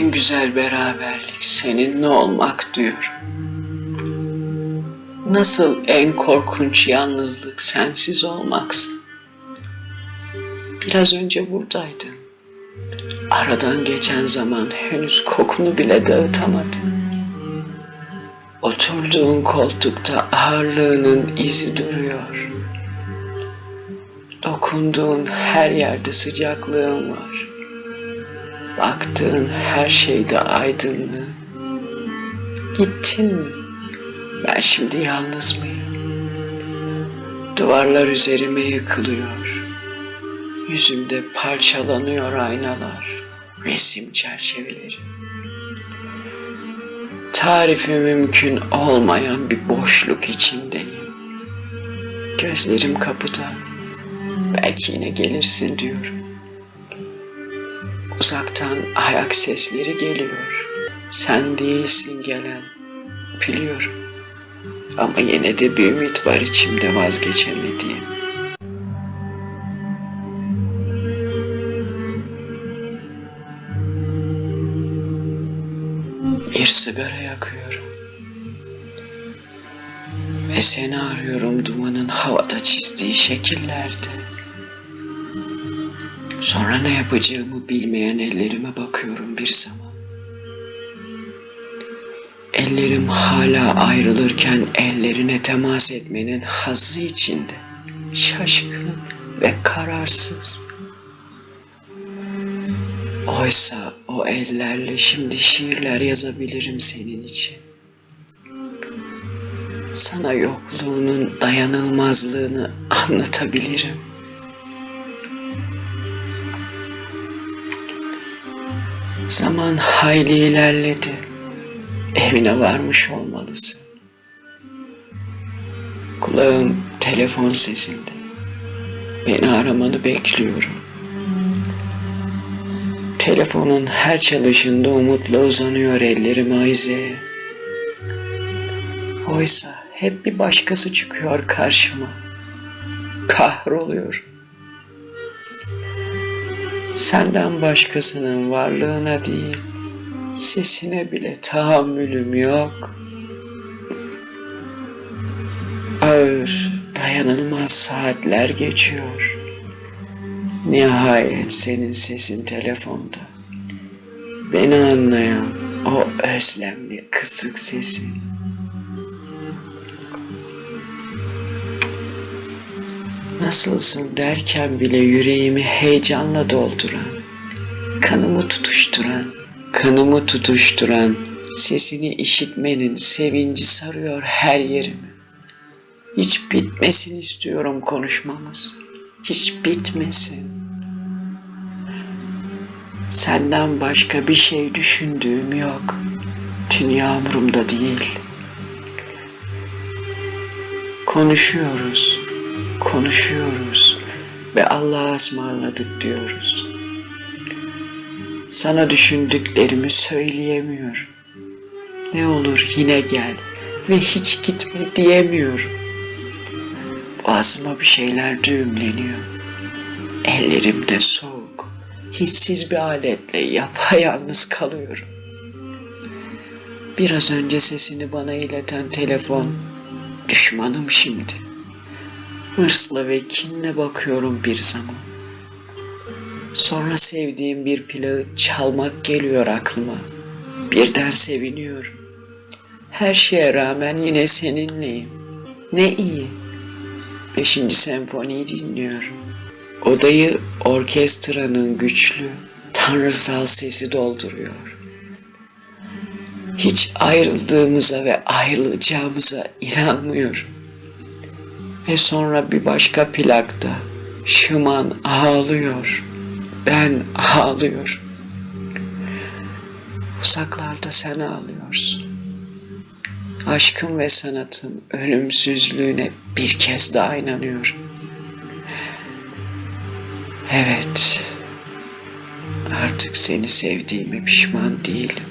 güzel beraberlik seninle olmak diyorum. Nasıl en korkunç yalnızlık sensiz olmaksın. Biraz önce buradaydın. Aradan geçen zaman henüz kokunu bile dağıtamadın. Oturduğun koltukta ağırlığının izi duruyor. Dokunduğun her yerde sıcaklığın var. Baktığın her şeyde aydınlığı. Gittin mi? Ben şimdi yalnız mıyım? Duvarlar üzerime yıkılıyor. Yüzümde parçalanıyor aynalar, resim çerçeveleri. Tarifi mümkün olmayan bir boşluk içindeyim. Gözlerim kapıda. Belki yine gelirsin diyorum. Uzaktan ayak sesleri geliyor. Sen değilsin gelen. Biliyorum. Ama yine de bir ümit var içimde vazgeçemediğim. Bir sigara yakıyorum. Ve seni arıyorum dumanın havada çizdiği şekillerde. Sonra ne yapacağımı bilmeyen ellerime bakıyorum bir zaman. Ellerim hala ayrılırken ellerine temas etmenin hazzı içinde. Şaşkın ve kararsız. Oysa o ellerle şimdi şiirler yazabilirim senin için. Sana yokluğunun dayanılmazlığını anlatabilirim. Zaman hayli ilerledi. Evine varmış olmalısın. Kulağım telefon sesinde. Beni aramanı bekliyorum. Telefonun her çalışında umutla uzanıyor ellerim Ayze'ye. Oysa hep bir başkası çıkıyor karşıma. Kahroluyorum. Senden başkasının varlığına değil, sesine bile tahammülüm yok. Ağır, dayanılmaz saatler geçiyor. Nihayet senin sesin telefonda. Beni anlayan o özlemli kısık sesi. Nasılsın derken bile yüreğimi heyecanla dolduran, kanımı tutuşturan, kanımı tutuşturan, sesini işitmenin sevinci sarıyor her yerimi. Hiç bitmesin istiyorum konuşmamız. Hiç bitmesin. Senden başka bir şey düşündüğüm yok. Dünya umurumda değil. Konuşuyoruz, konuşuyoruz ve Allah'a ısmarladık diyoruz. Sana düşündüklerimi söyleyemiyorum. Ne olur yine gel ve hiç gitme diyemiyorum. Boğazıma bir şeyler düğümleniyor. Ellerimde soğuk, hissiz bir aletle yapayalnız kalıyorum. Biraz önce sesini bana ileten telefon, düşmanım şimdi. Hırsla ve kinle bakıyorum bir zaman. Sonra sevdiğim bir plağı çalmak geliyor aklıma. Birden seviniyorum. Her şeye rağmen yine seninleyim. Ne iyi. Beşinci senfoniyi dinliyorum. Odayı orkestranın güçlü, tanrısal sesi dolduruyor. Hiç ayrıldığımıza ve ayrılacağımıza inanmıyorum. Ve sonra bir başka plakta Şıman ağlıyor. Ben ağlıyorum. Uzaklarda sen ağlıyorsun. Aşkım ve sanatın ölümsüzlüğüne bir kez daha inanıyorum. Evet, artık seni sevdiğime pişman değilim.